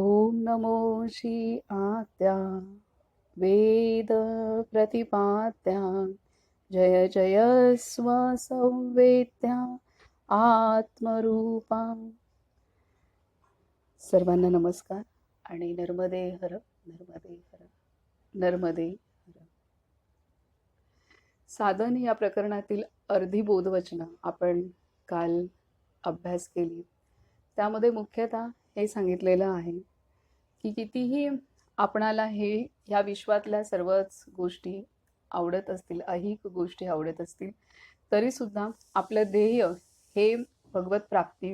ॐ नमो श्री आत्या वेद प्रतिपात्या जय जय स्वसंवेद्या आत्मरूपा। सर्वांना नमस्कार आणि नर्मदे हर नर्मदे हर नर्मदे हर. साधन या प्रकरणातील अर्धी बोधवचनं आपण काल अभ्यास केली. त्यामध्ये मुख्यतः हे सांगितलेलं आहे की कितीही आपणाला हे ह्या विश्वातल्या सर्वच गोष्टी आवडत असतील अहिक गोष्टी आवडत असतील तरीसुद्धा आपलं ध्येय हे भगवत प्राप्ती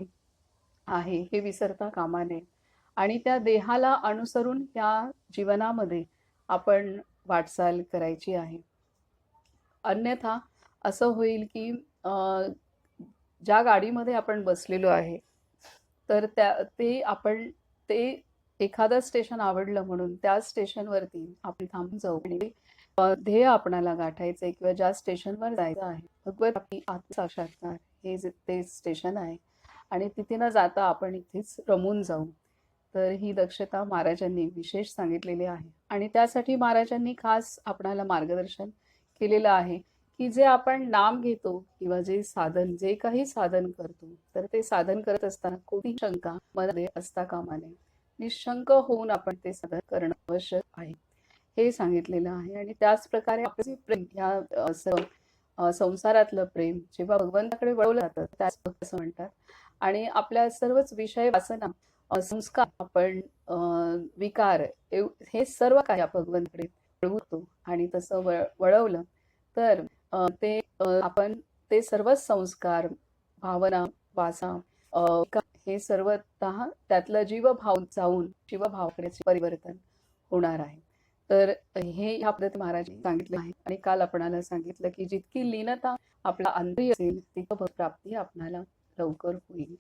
आहे हे विसरता कामा नये. आणि त्या देहाला अनुसरून या जीवनामध्ये आपण वाटचाल करायची आहे. अन्यथा असं होईल की ज्या गाडीमध्ये आपण बसलेलो आहे तर त्या ते आपण ते एखादं स्टेशन आवडलं म्हणून त्या स्टेशनवरती आपण थांबून जाऊ. आणि ध्येय आपणाला गाठायचं आहे किंवा ज्या स्टेशनवर जायचं आहे भगवत आपली आत्मसाक्षात्कार हे ते स्टेशन आहे. आणि तिथे न जाता आपण इथेच रमून जाऊ. तर ही दक्षता महाराजांनी विशेष सांगितलेली आहे. आणि त्यासाठी महाराजांनी खास आपणाला मार्गदर्शन केलेलं आहे. की जे आपण नाम घेतो किंवा जे साधन जे काही साधन करतो तर ते साधन करत असताना कोणती शंका मनामध्ये असता कामा नये निशंक होऊन आपण ते साधन करणं आवश्यक आहे. हे सांगितलेलं आहे आणि त्याच प्रकारे प्रेम ह्या संसारातलं प्रेम जेव्हा भगवंताकडे वळवलं जातं त्याच असं म्हणतात. आणि आपल्या सर्वच विषय वासना संस्कार आपण विकार हे सर्व काही भगवंताकडे वळवतो आणि तसं वळवलं तर ते आपण ते सर्वच संस्कार भावना वासा हे सर्वतः त्यातलं जीवभाव जाऊन जीवभावाकडे परिवर्तन होणार आहे. तर हे ह्या पद्धती महाराजांनी सांगितले आहे आणि काल आपणाला सांगितलं की जितकी लीनता आपला अंतरी असेल तितकं प्राप्ती आपणाला लवकर होईल.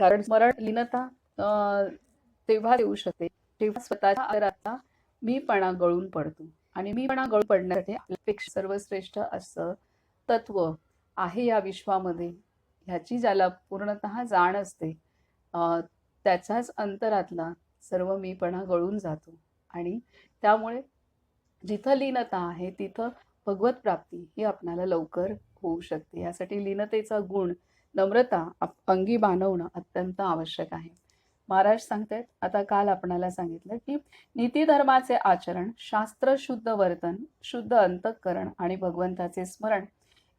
कारण स्मरण लीनता तेव्हा येऊ शकते तेव्हा स्वतःच्या आदराचा मीपणा गळून पडतो. आणि मीपणा गळू पडण्यासाठी आपल्यापेक्षा सर्वश्रेष्ठ असं तत्व आहे या विश्वामध्ये. ह्याची ज्याला पूर्णतः जाण असते त्याच्याच अंतरातला सर्व मीपणा गळून जातो. आणि त्यामुळे जिथं लीनता आहे तिथं भगवत प्राप्ती ही आपणाला लवकर होऊ शकते. यासाठी लीनतेचा गुण नम्रता अंगी बांधवणं अत्यंत आवश्यक आहे. महाराज सांगतायत आता काल आपणाला सांगितलं की नीतिधर्माचे आचरण शास्त्र शुद्ध वर्तन शुद्ध अंतःकरण आणि भगवंताचे स्मरण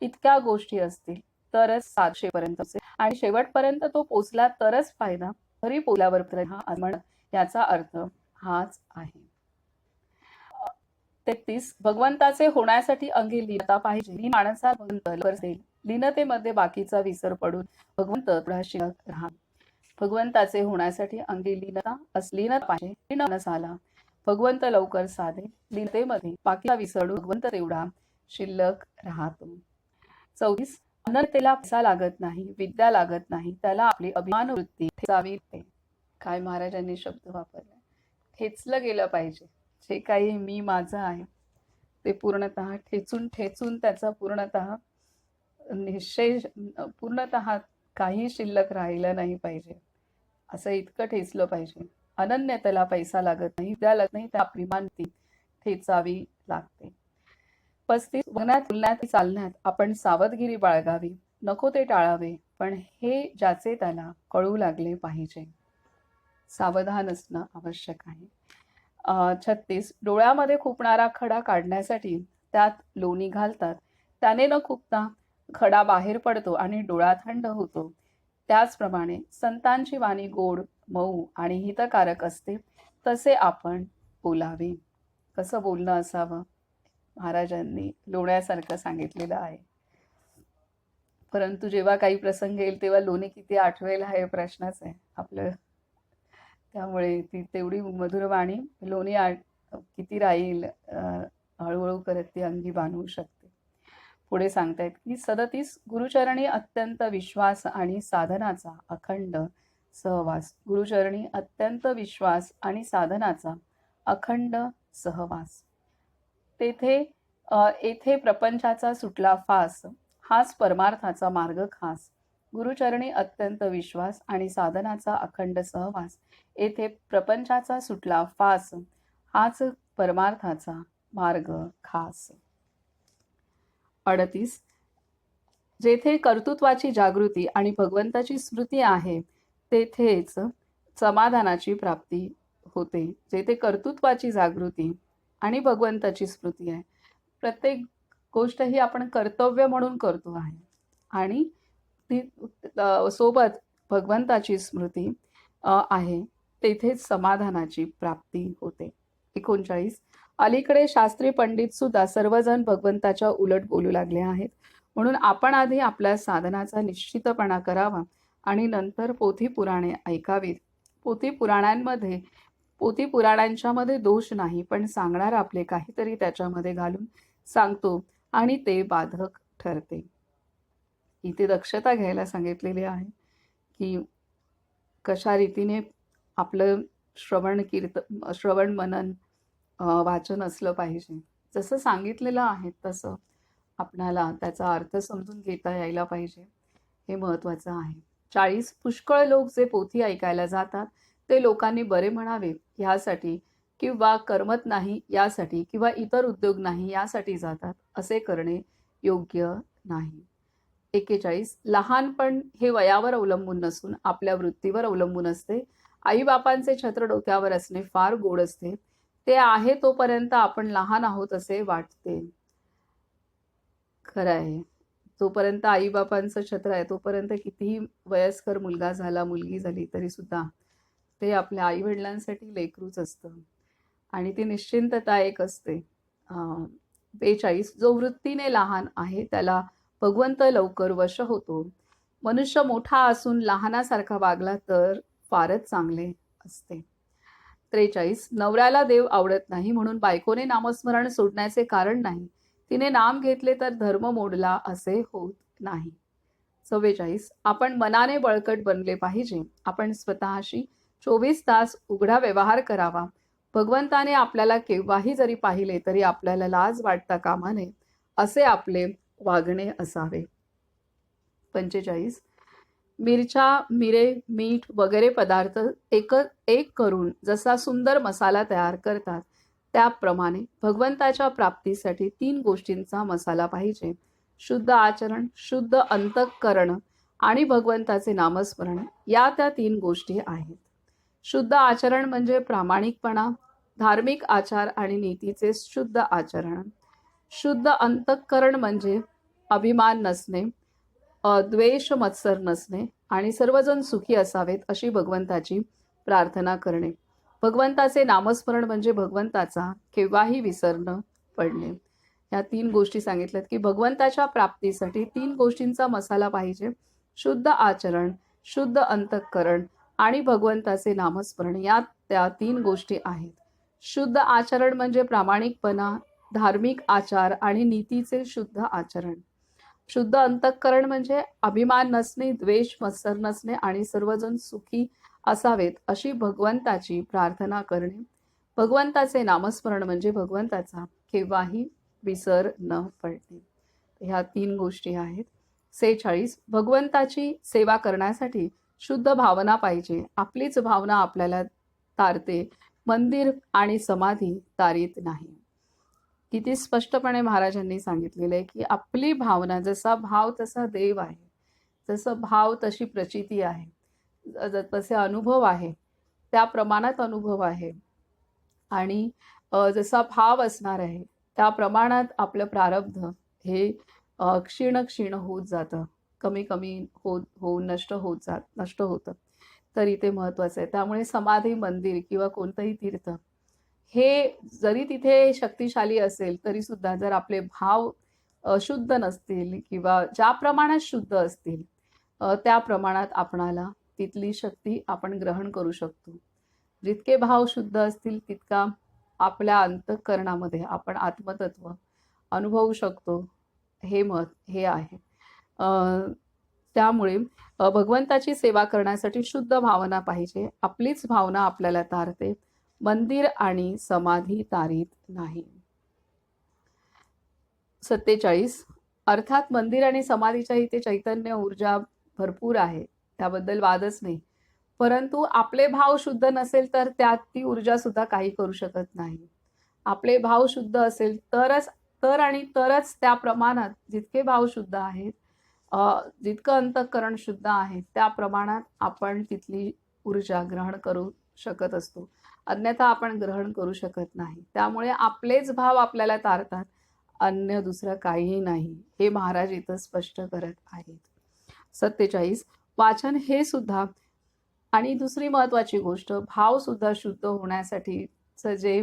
इतक्या गोष्टी असतील तरच सातशेपर्यंत आणि शेवटपर्यंत तो पोचला तरच फायदा. घरी पोल्यावर तर याचा अर्थ हाच आहे. तेहतीस भगवंताचे होण्यासाठी अंगी लिहिता पाहिजे. ही माणसा भगवंत लीनतेमध्ये बाकीचा विसर पडून भगवंत राहा भगवंताचे होण्यासाठी अंगी लीनता असलीनता पाहिजे लीन भगवंत लवकर साधे लीनतेमध्ये पाकिता विसरून भगवंत तेवढा. शिल्लक राहतो. चौतीस अनर्तेला पैसा लागत नाही विद्या लागत नाही त्याला आपली अभिमान वृत्ती ठेचावी काय महाराजांनी शब्द वापरला? ठेचलं गेलं पाहिजे. जे काही मी माझं आहे ते पूर्णतः ठेचून ठेचून त्याचा पूर्णतः निश्चय पूर्णतः काही शिल्लक राहिलं नाही पाहिजे. असं इतकं ठेचलं पाहिजे. अनन्य त्याला पैसा लागत नाही त्या लागत नाही त्या आपली मानती ठेचावी लागते. पस्तीस वगण्यात बोलण्यात चालण्यात आपण सावधगिरी बाळगावी. नको ते टाळावे पण हे ज्याचे त्याला कळू लागले पाहिजे. सावधान असणं आवश्यक आहे. छत्तीस डोळ्यामध्ये खुपणारा खडा काढण्यासाठी त्यात लोणी घालतात. त्याने न खुपता खडा बाहेर पडतो आणि डोळा थंड होतो. त्याचप्रमाणे संतांची वाणी गोड मऊ आणि हितकारक असते तसे आपण बोलावे. कसं बोलणं असावं? महाराजांनी लोण्यासारखं सांगितलेलं आहे. परंतु जेव्हा काही प्रसंग येईल तेव्हा लोणी किती आठवेल हा प्रश्नच आहे. आपलं त्यामुळे ती तेवढी मधुर वाणी लोणी आठ किती राहील हळूहळू करत ती अंगी बांधू शकते. पुढे सांगतायत की सदतीस गुरुचरणी अत्यंत विश्वास आणि साधनाचा अखंड सहवास. गुरुचरणी अत्यंत विश्वास आणि साधनाचा अखंड सहवास. तेथे येथे प्रपंचाचा सुटला फास हाच परमार्थाचा मार्ग खास. गुरुचरणी अत्यंत विश्वास आणि साधनाचा अखंड सहवास. येथे प्रपंचाचा सुटला फास हाच परमार्थाचा मार्ग खास. अडतीस. जेथे कर्तृत्वाची जागृती आणि भगवंताची स्मृती आहे तेथेच समाधानाची प्राप्ती होते. जेथे कर्तृत्वाची जागृती आणि भगवंताची स्मृती आहे. प्रत्येक गोष्ट ही आपण कर्तव्य म्हणून करतो आहे. आणि ती सोबत भगवंताची स्मृती आहे. तेथेच समाधानाची प्राप्ती होते. एकोणचाळीस. अलीकडे शास्त्री पंडित सुद्धा सर्वजण भगवंताच्या उलट बोलू लागले आहेत. म्हणून आपण आधी आपल्या साधनाचा निश्चितपणा करावा आणि नंतर पोथी पुराणे ऐकावीत. पोथी पुराणांमध्ये पोथी पुराणांच्यामध्ये दोष नाही पण सांगणार आपले काहीतरी त्याच्यामध्ये घालून सांगतो आणि ते बाधक ठरते. इथे दक्षता घ्यायला सांगितलेली आहे की कशा रीतीने आपलं श्रवण कीर्त श्रवण मनन वाचन असलं पाहिजे. जसं सांगितलेलं आहे तसं आपणाला त्याचा अर्थ समजून घेता यायला पाहिजे. हे महत्त्वाचं आहे. चाळीस पुष्कळ लोक जे पोथी ऐकायला जातात ते लोकांनी बरे म्हणावे ह्यासाठी किंवा करमत नाही यासाठी किंवा इतर उद्योग नाही यासाठी जातात असे करणे योग्य नाही. एकेचाळीस लहानपण हे वयावर अवलंबून नसून आपल्या वृत्तीवर अवलंबून असते. आईबापांचे छत्र डोक्यावर असणे फार गोड असते. ते आहे तोपर्यंत आपण लहान आहोत असे वाटते. खरं आहे. जोपर्यंत आईबापांचं छत्र आहे तोपर्यंत कितीही वयस्कर मुलगा झाला मुलगी झाली तरी सुद्धा ते आपल्या आईवडिलांसाठी लेकरूच असतं. आणि ती निश्चिंतता एक असते. बेचाळीस जो वृत्तीने लहान आहे त्याला भगवंत लवकर वश होतो. मनुष्य मोठा असून लहानासारखा वागला तर फारच चांगले असते. त्रेचाळीस. नवऱ्याला देव आवडत नाही म्हणून बायकोने नामस्मरण सोडण्याचे कारण नाही. तिने नाम घेतले तर धर्म मोडला असे होत नाही. चव्वेचाळीस. आपण मनाने बळकट बनले पाहिजे. आपण स्वतःशी चोवीस तास उघडा व्यवहार करावा. भगवंताने आपल्याला केव्हाही जरी पाहिले तरी आपल्याला लाज वाटता कामा नये असे आपले वागणे असावे. पंचेचाळीस. मिरच्या मिरे मीठ वगैरे पदार्थ एक एक करून जसा सुंदर मसाला तयार करतात त्याप्रमाणे भगवंताच्या प्राप्तीसाठी तीन गोष्टींचा मसाला पाहिजे. शुद्ध आचरण शुद्ध अंतःकरण आणि भगवंताचे नामस्मरण या त्या तीन गोष्टी आहेत. शुद्ध आचरण म्हणजे प्रामाणिकपणा धार्मिक आचार आणि नीतीचे शुद्ध आचरण. शुद्ध अंतःकरण म्हणजे अभिमान नसणे द्वेष मत्सर नसणे आणि सर्वजण सुखी असावेत अशी भगवंताची प्रार्थना करणे. भगवंताचे नामस्मरण म्हणजे भगवंताचा केव्हाही विसरणं पडणे. या तीन गोष्टी सांगितल्यात की भगवंताच्या प्राप्तीसाठी तीन गोष्टींचा मसाला पाहिजे. शुद्ध आचरण शुद्ध अंतःकरण आणि भगवंताचे नामस्मरण. या त्या तीन गोष्टी आहेत. शुद्ध आचरण म्हणजे प्रामाणिकपणा धार्मिक आचार आणि नीतीचे शुद्ध आचरण. शुद्ध अंतःकरण म्हणजे अभिमान नसणे द्वेष मत्सर नसणे आणि सर्वजण सुखी असावेत अशी भगवंताची प्रार्थना करणे. भगवंताचे नामस्मरण म्हणजे भगवंताचा केव्हाही विसर न पडणे. ह्या तीन गोष्टी आहेत. सेहेचाळीस भगवंताची सेवा करण्यासाठी शुद्ध भावना पाहिजे. आपलीच भावना आपल्याला तारते. मंदिर आणि समाधी तारीत नाही. किती स्पष्टपणे महाराजांनी सांगितलेलं आहे की आपली भावना जसा भाव तसा देव आहे. जसं भाव तशी प्रचिती आहे. तसे अनुभव आहे त्या प्रमाणात अनुभव आहे. आणि जसा भाव असणार आहे त्या प्रमाणात आपलं प्रारब्ध हे क्षीण क्षीण होत जातं. कमी कमी होत होऊन नष्ट होत जात नष्ट होतं. तर इथे महत्त्वाचं आहे. त्यामुळे समाधी मंदिर किंवा कोणतंही तीर्थ हे जरी तिथे शक्तिशाली असेल तरी सुद्धा जर आपले भाव शुद्ध नसतील किंवा ज्या प्रमाणात शुद्ध असतील त्या प्रमाणात आपणाला तिथली शक्ती आपण ग्रहण करू शकतो. जितके भाव शुद्ध असतील तितका आपल्या अंतःकरणामध्ये आपण आत्मतत्व अनुभवू शकतो. हे मत हे आहे. त्यामुळे भगवंताची सेवा करण्यासाठी शुद्ध भावना पाहिजे. आपलीच भावना आपल्याला तारते. मंदिर आणि समाधी तारीत नाही. सत्तेचाळीस. अर्थात मंदिर आणि समाधीच्या इथे चैतन्य ऊर्जा भरपूर आहे. त्याबद्दल वादच नाही. परंतु आपले भाव शुद्ध नसेल तर त्यात ती ऊर्जा सुद्धा काही करू शकत नाही. आपले भाव शुद्ध असेल तरच तर आणि तरच त्या प्रमाणात जितके भाव शुद्ध आहेत जितकं अंतःकरण शुद्ध आहे त्या प्रमाणात आपण तिथली ऊर्जा ग्रहण करू शकत असतो. अन्यथा आपण ग्रहण करू शकत नाही. त्यामुळे आपलेच भाव आपल्याला तारतात अन्य दुसरं काहीही नाही हे महाराज इथं स्पष्ट करत आहेत. सत्तेचाळीस वाचन हे सुद्धा आणि दुसरी महत्त्वाची गोष्ट भाव सुद्धा शुद्ध होण्यासाठीचं जे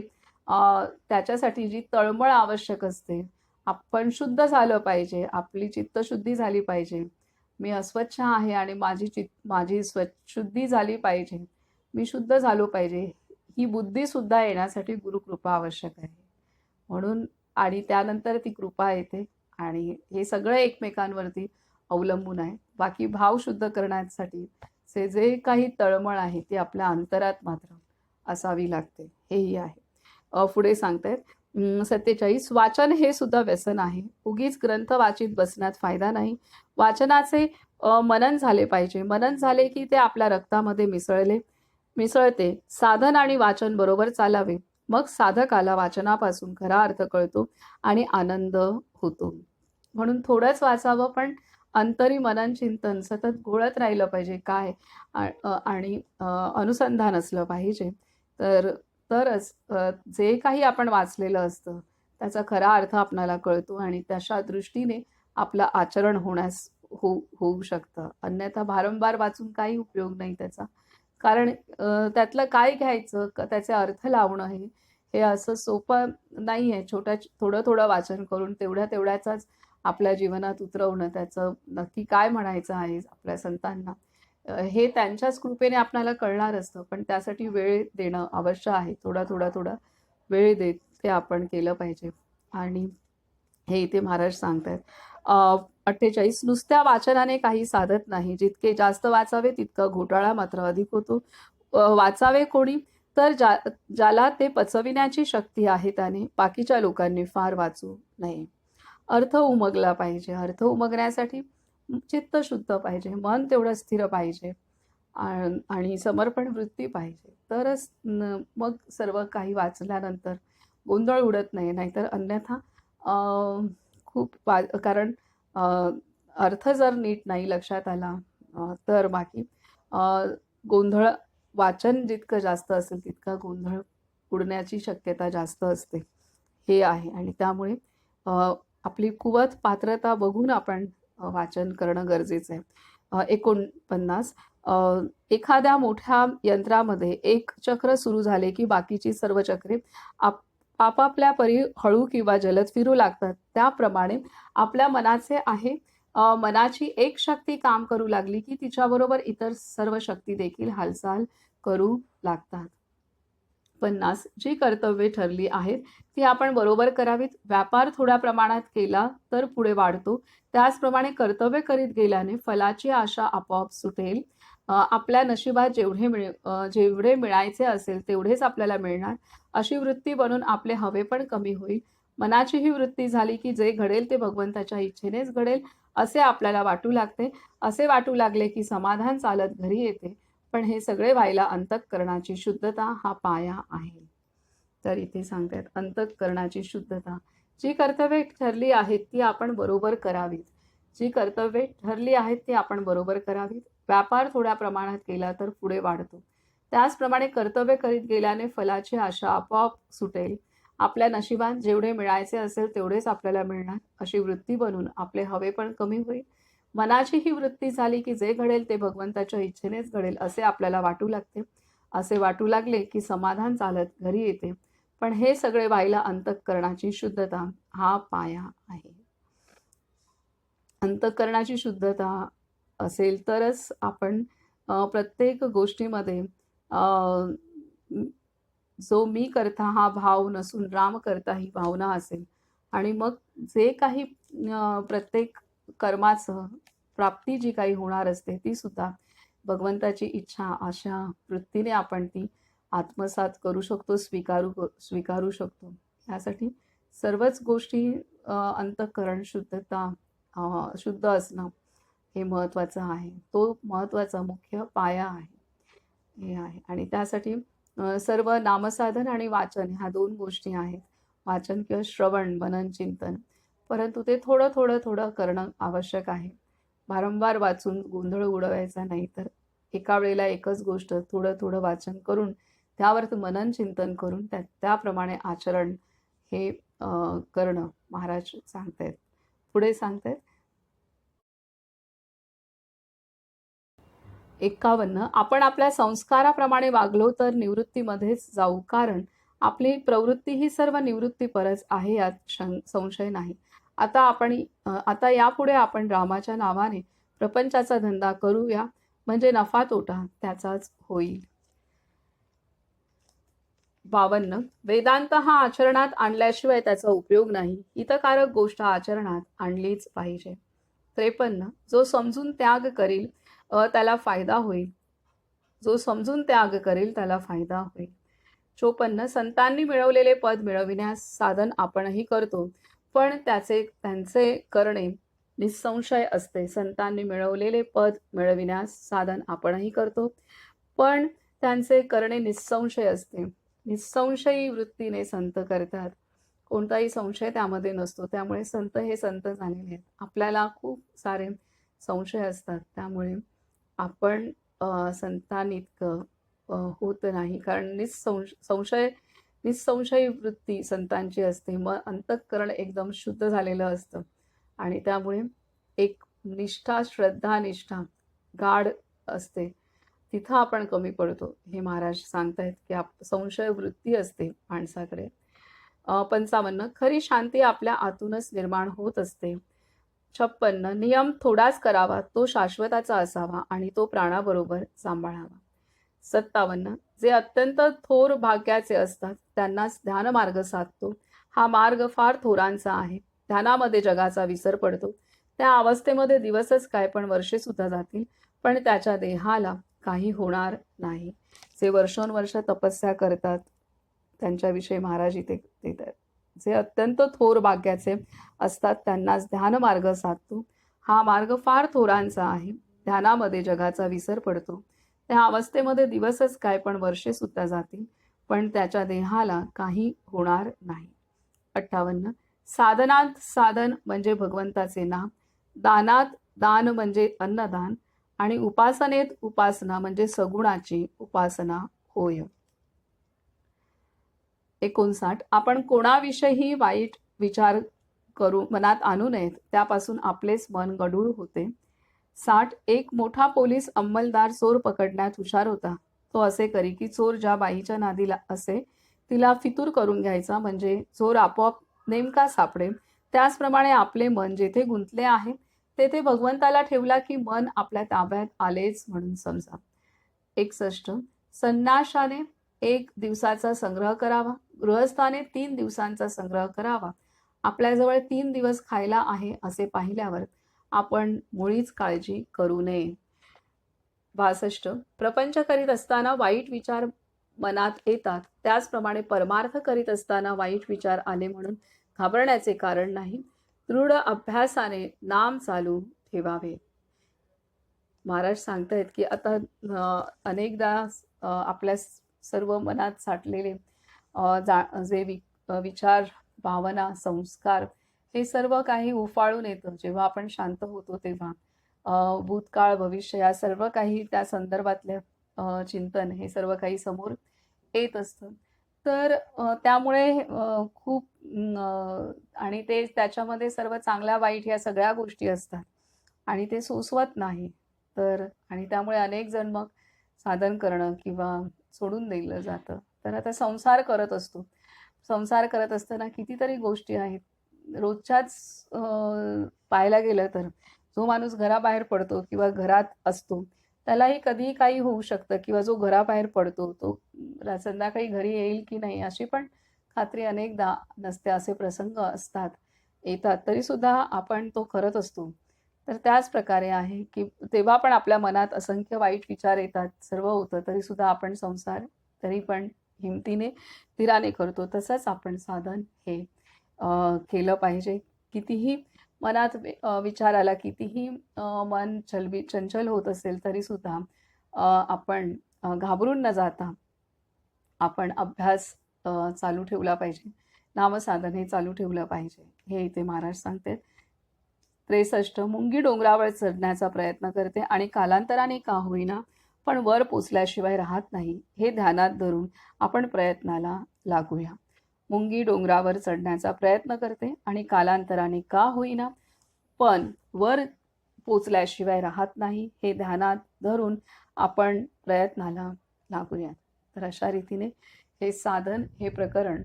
त्याच्यासाठी जी तळमळ आवश्यक असते आपण शुद्ध झालं पाहिजे आपली चित्तशुद्धी झाली पाहिजे. मी अस्वच्छ आहे आणि माझी चित माझी स्व शुद्धी झाली पाहिजे. मी शुद्ध झालो पाहिजे ही बुद्धीसुद्धा येण्यासाठी गुरुकृपा आवश्यक आहे. म्हणून आणि त्यानंतर ती कृपा येते आणि हे सगळं एकमेकांवरती अवलंबून आहे. बाकी भाव शुद्ध करण्यासाठी से जे काही तळमळ आहे ती आपल्या अंतरात मात्र असावी लागते. हेही आहे. पुढे सांगतायत सत्तेचाळीस वाचन हे सुद्धा व्यसन आहे. उगीच ग्रंथ वाचित बसण्यात फायदा नाही. वाचनाचे मनन झाले पाहिजे. मनन झाले की ते आपल्या रक्तामध्ये मिसळले. मिसळते साधन आणि वाचन बरोबर चालावे. मग साधकाला वाचनापासून खरा अर्थ कळतो आणि आनंद होतो. म्हणून थोडंच वाचावं पण अंतरी मनन चिंतन सतत घोळत राहिलं पाहिजे. काय? आणि अनुसंधान असलं पाहिजे. तर तरच जे काही आपण वाचलेलं असतं त्याचा खरा अर्थ आपणाला कळतो आणि तशा दृष्टीने आपलं आचरण होण्यास हो होऊ शकतं. अन्यथा बारंबार वाचून काही उपयोग नाही त्याचा. कारण त्यातलं काय घ्यायचं? का त्याचे अर्थ लावणं हे हे असं सोपं नाही आहे छोट्या थोडं थोडं वाचन करून तेवढ्या तेवढ्याचाच आपल्या जीवनात उतरवणं त्याचं नक्की काय म्हणायचं आहे आपल्या संतांना? हे त्यांच्याच कृपेने आपल्याला कळणार असतं. पण त्यासाठी वेळ देणं अवश्य आहे. थोडा थोडा थोडा वेळ देत ते आपण केलं पाहिजे. आणि हे इथे महाराज सांगतायत. अठ्ठेचाळीस नुसत्या वाचनाने काही साधत नाही. जितके जास्त वाचावे तितका घोटाळा मात्र अधिक होतो. वाचावे कोणी? तर ज्या ज्याला ते पचविण्याची शक्ती आहे त्याने. बाकीच्या लोकांनी फार वाचू नये. अर्थ उमगला पाहिजे. अर्थ उमगण्यासाठी चित्त शुद्ध पाहिजे. मन तेवढं स्थिर पाहिजे. आणि समर्पण वृत्ती पाहिजे. तरच मग सर्व काही वाचल्यानंतर गोंधळ उडत नाही. नाहीतर अन्यथा खूप वा कारण अर्थ जर नीट नाही लक्षात आला तर बाकी गोंधळ वाचन जितकं जास्त असेल तितका गोंधळ उडण्याची शक्यता जास्त असते. हे आहे. आणि त्यामुळे आपली कुवत पात्रता बघून आपण वाचन करणं गरजेचं आहे. एकोणपन्नास एखाद्या मोठ्या यंत्रामध्ये एक चक्र सुरू झाले की बाकीची सर्व चक्रे आप आपापल्या परी हळू किंवा जलद फिरू लागतात. त्याप्रमाणे आपल्या मनाचे आहे मनाची एक शक्ती काम करू लागली की तिच्याबरोबर इतर सर्व शक्ती देखील हालचाल करू लागतात. पन्नास जी कर्तव्ये ठरली आहेत ती आपण बरोबर करावीत. व्यापार थोड्या प्रमाणात केला तर पुढे वाढतो. त्याचप्रमाणे कर्तव्य करीत गेल्याने फलाची आशा आपोआप सुटेल. आपल्या नशिबात जेवढे मिळ जेवढे मिळायचे असेल तेवढेच आपल्याला मिळणार. अशी वृत्ती बनून आपले हवे पण कमी होईल. मनाची ही वृत्ती झाली की जे घडेल ते भगवंताच्या इच्छेनेच घडेल असे आपल्याला वाटू लागते. असे वाटू लागले की समाधान चालत घरी येते. पण हे सगळे व्हायला अंतःकरणाची शुद्धता हा पाया आहे. तर इथे सांगतायत अंतःकरणाची शुद्धता. जी कर्तव्ये ठरली आहेत ती आपण बरोबर करावीत. जी कर्तव्ये ठरली आहेत ती आपण बरोबर करावीत. व्यापार थोड्या प्रमाणात केला तर पुढे वाढतो. त्याचप्रमाणे कर्तव्य करीत गेल्याने फलाची आशा आपोआप सुटेल. आपल्या नशिबात जेवढे मिळायचे असेल तेवढेच आपल्याला मिळणार अशी वृत्ती बनून आपले हवे पण कमी होईल. मनाची ही वृत्ती झाली की जे घडेल ते भगवंताच्या इच्छेनेच घडेल असे आपल्याला वाटू लागते. असे वाटू लागले की समाधान चालत घरी येते. पण हे सगळे व्हायला अंतःकरणाची शुद्धता हा पाया आहे. अंतःकरणाची शुद्धता असेल तरच आपण प्रत्येक गोष्टीमध्ये जो मी करता हा भाव नसून राम करता ही भावना असेल. आणि मग जे काही प्रत्येक कर्माचं प्राप्ती जी काही होणार असते ती सुद्धा भगवंताची इच्छा अशा वृत्तीने आपण ती आत्मसात करू शकतो स्वीकारू स्वीकारू शकतो. यासाठी सर्वच गोष्टी अंतःकरण शुद्धता शुद्ध असणं हे महत्त्वाचं आहे. तो महत्त्वाचा मुख्य पाया आहे. हे आहे. आणि त्यासाठी सर्व नामसाधन आणि वाचन ह्या दोन गोष्टी आहेत. वाचन किंवा श्रवण मनन चिंतन. परंतु ते थोडं थोडं थोडं करणं आवश्यक आहे. वारंवार वाचून गोंधळ उडवायचा नाही तर. एका वेळेला एकच गोष्ट थोडं थोडं वाचन करून त्यावर मनन चिंतन करून त्या त्याप्रमाणे आचरण हे करणं महाराज सांगतायत. पुढे सांगतायत? एकावन्न. आपण आपल्या संस्काराप्रमाणे वागलो तर निवृत्तीमध्येच जाऊ. कारण आपली प्रवृत्ती ही सर्व निवृत्तीपरच आहे यात संशय नाही. आता आपण आता यापुढे आपण रामाच्या नावाने प्रपंचाचा धंदा करूया. म्हणजे नफा तोटा त्याचाच होईल. बावन्न. वेदांत हा आचरणात आणल्याशिवाय त्याचा उपयोग नाही. हितकारक गोष्ट आचरणात आणलीच पाहिजे. त्रेपन्न. जो समजून त्याग करील त्याला फायदा होईल. जो समजून त्याग करेल त्याला फायदा होईल. चोपन्न संतांनी मिळवलेले पद मिळविण्यास साधन आपणही करतो. पण त्याचे त्यांचे करणे निसंशय असते. संतांनी मिळवलेले पद मिळविण्यास साधन आपणही करतो. पण त्यांचे करणे निसंशय असते. निसंशयी वृत्तीने संत करतात. कोणताही संशय त्यामध्ये नसतो. त्यामुळे संत हे संत झालेले आहेत. आपल्याला खूप सारे संशय असतात. त्यामुळे आपण अ, संतांइतकं होत नाही. कारण निसंश संशय निसंशयी वृत्ती संतांची असते. मग अंतःकरण एकदम शुद्ध झालेलं असतं. आणि त्यामुळे एक निष्ठा श्रद्धा निष्ठा गाढ असते. तिथं आपण कमी पडतो. हे महाराज सांगतायत की आप संशय वृत्ती असते माणसाकडे. पंचावन्न खरी शांती आपल्या आतूनच निर्माण होत असते. छप्पन्न नियम थोडाच करावा तो शाश्वताचा असावा आणि तो प्राणाबरोबर सांभाळावा. सत्तावन्न जे अत्यंत थोर भाग्याचे असतात त्यांनाच ध्यान मार्ग साधतो. हा मार्ग फार थोरांचा आहे. ध्यानामध्ये जगाचा विसर पडतो. त्या अवस्थेमध्ये दिवसच काय पण वर्षे सुद्धा जातील पण त्याच्या देहाला काही होणार नाही. जे वर्षोनवर्ष तपस्या करतात त्यांच्याविषयी महाराज इथे देतात. जे अत्यंत थोर भाग्याचे असतात त्यांनाच ध्यानमार्ग साधतो. हा मार्ग फार थोरांचा आहे. ध्यानामध्ये जगाचा विसर पडतो. त्या अवस्थेमध्ये दिवसच काय पण वर्षे सुद्धा जातील पण त्याच्या देहाला काही होणार नाही. अठ्ठावन्न. साधनात साधन म्हणजे भगवंताचे नाम. दानात दान म्हणजे अन्नदान आणि उपासनेत उपासना म्हणजे सगुणाची उपासना होय. एकोणसाठ. आपण कोणाविषयी वाईट विचार करू मनात आणू नयेत त्यापासून आपलेच मन गढूळ होते. साठ. एक मोठा पोलीस अंमलदार चोर पकडण्यात हुशार होता. तो असे करी की चोर ज्या बाईच्या नादीला असे तिला फितूर करून घ्यायचा म्हणजे चोर आपोआप नेमका सापडेल. त्याचप्रमाणे आपले मन जेथे गुंतले आहे तेथे भगवंताला ठेवला की मन आपल्या ताब्यात आलेच म्हणून समजा. एकसष्ट. संन्याशाने एक दिवसाचा संग्रह करावा. गृहस्थाने तीन दिवसांचा संग्रह करावा. आपल्याजवळ तीन दिवस खायला आहे असे पाहिल्यावर आपण मुळीच काळजी करू नये. बासष्ट. प्रपंच करीत असताना वाईट विचार मनात येतात. त्याचप्रमाणे परमार्थ करीत असताना वाईट विचार आले म्हणून घाबरण्याचे कारण नाही. दृढ अभ्यासाने नाम चालू ठेवावे. महाराज सांगतायत की आता अनेकदा आपल्या सर्व मनात साठलेले जा जे वि विचार भावना संस्कार हे सर्व काही उफाळून येतं. जेव्हा आपण शांत होतो तेव्हा. भूतकाळ भविष्य या सर्व काही त्या संदर्भातल्या चिंतन हे सर्व काही समोर येत असतं. तर त्यामुळे खूप आणि ते त्याच्यामध्ये सर्व चांगल्या वाईट या सगळ्या गोष्टी असतात. आणि ते सोसवत नाही. तर आणि त्यामुळे अनेक जण मग साधन करणं किंवा सोडून दिलं जातं. तर आता संसार करत असतो. संसार करत असताना कितीतरी गोष्टी आहेत. रोजच्याच पाहायला गेलं तर जो माणूस घराबाहेर पडतो किंवा घरात असतो त्यालाही कधीही काही होऊ शकतं किंवा जो घराबाहेर पडतो तो संध्याकाळी घरी येईल की नाही अशी पण खात्री अनेकदा नसते. असे प्रसंग असतात येतात. तरीसुद्धा आपण तो करत असतो. तर त्याच प्रकारे आहे की तेव्हा पण आपल्या मनात असंख्य वाईट विचार येतात सर्व होतं तरीसुद्धा आपण संसार तरी पण हिमतीने धीराने करतो. तसंच आपण साधन हे केलं पाहिजे. कितीही मनात विचाराला विचार आला कितीही मन चलबी चंचल होत असेल तरीसुद्धा आपण घाबरून न जाता आपण अभ्यास चालू ठेवला पाहिजे. नामसाधन हे चालू ठेवलं पाहिजे. हे इथे महाराज सांगतात त्रेसष्ट मुंगी डोंगरावर चढण्याचा प्रयत्न करते आणि कालांतराने का होईना पण वर पोचल्याशिवाय राहत नाही. हे ध्यानात धरून आपण प्रयत्नाला लागूया. मुंगी डोंगरावर चढण्याचा प्रयत्न करते आणि कालांतराने का होईना पण वर पोचल्याशिवाय राहत नाही हे ध्यानात धरून आपण प्रयत्नाला लागूया. तर अशा रीतीने हे साधन हे प्रकरण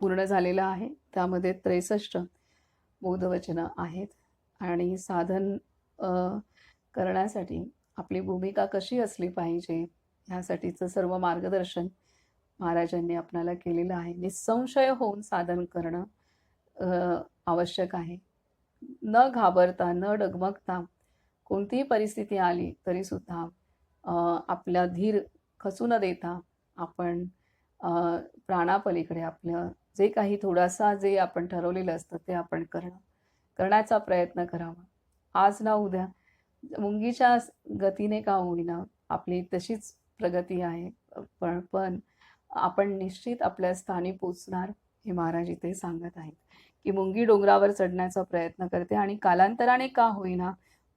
पूर्ण झालेलं आहे. त्यामध्ये त्रेसष्ट बोधवचनं आहेत. आणि साधन करण्यासाठी आपली भूमिका कशी असली पाहिजे ह्यासाठीचं सर्व मार्गदर्शन महाराजांनी आपल्याला केलेलं आहे. निसंशय होऊन साधन करणं आवश्यक आहे. न घाबरता न डगमगता कोणतीही परिस्थिती आली तरीसुद्धा आपला धीर खचू न देता आपण प्राणापलीकडे आपलं जे काही थोडासा जे आपण ठरवलेलं असतं ते आपण करणं करण्याचा प्रयत्न करावा. आज ना उद्या मुंगीच्या गतीने का होईना आपली तशीच प्रगती आहे. पण पण आपण निश्चित आपल्या स्थानी पोचणार हे महाराज इथे सांगत आहेत. की मुंगी डोंगरावर चढण्याचा प्रयत्न करते आणि कालांतराने का होईना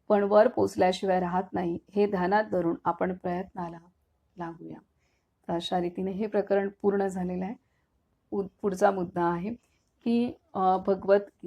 पण वर पोचल्याशिवाय राहत नाही हे ध्यानात धरून आपण प्रयत्नाला लागूया. तर अशा रीतीने हे प्रकरण पूर्ण झालेलं आहे. पु- पुढचा मुद्दा आहे की भगवत